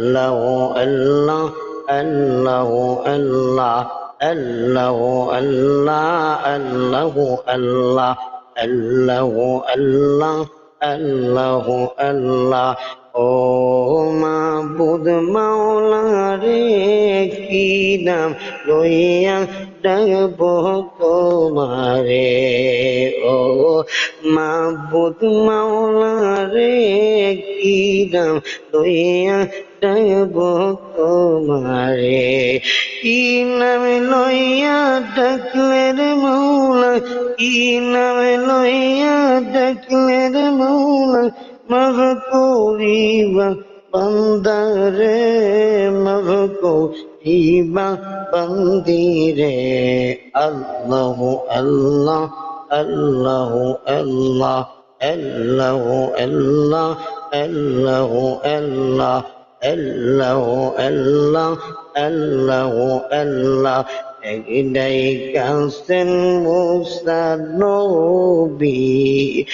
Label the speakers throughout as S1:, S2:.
S1: আল্লাহ আল্লাহ আল্লাহ আল্লাহ আল্লাহ আল্লাহ আল্লাহ আল্লাহ আল্লাহ আল্লাহ আল্লাহ ও মাবুদ মাওলা রে কি নাম লইয়া ডাকব তোমারে ও মাবুদ মাওলা রে কি নাম লইয়া ডাকব তোমারে। কি নাম লইয়া ডাকলে রে মাওলা কি নাম লইয়া ডাকলে রে মাওলা মাফ করিবা বন্দারে মাফ করিবা বন্দিরে। আল্লাহ আল্লাহ আল্লাহ আল্লাহ আল্লাহ আল্লাহ আল্লাহ আল্লাহ। الله الله الله الله নবী,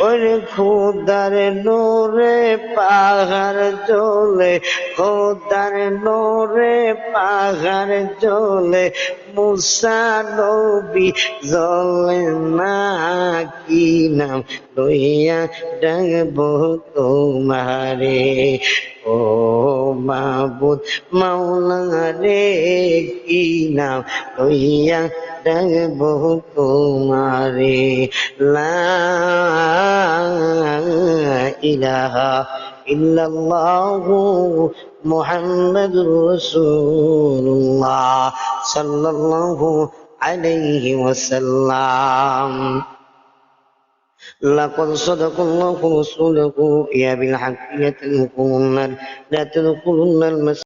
S1: ওরে খোদার নোরে পাহাড় চলে, খোদার নোরে পাহাড় চলে, মুসা নবী জলে না কি নাম লইয়া ডাকব তোমারে? ও মাবুদ মাওলা রে কি নাম? লইয়া ডাকব তোমারে, লা ইলাহা ইল্লাল্লাহু মুহাম্মাদুর রাসূলুল্লাহ সাল্লাল্লাহু আলাইহি ওয়াসাল্লাম। لقد صدق الله رسوله يا بالحق تدخلن لا تدخلن المسجد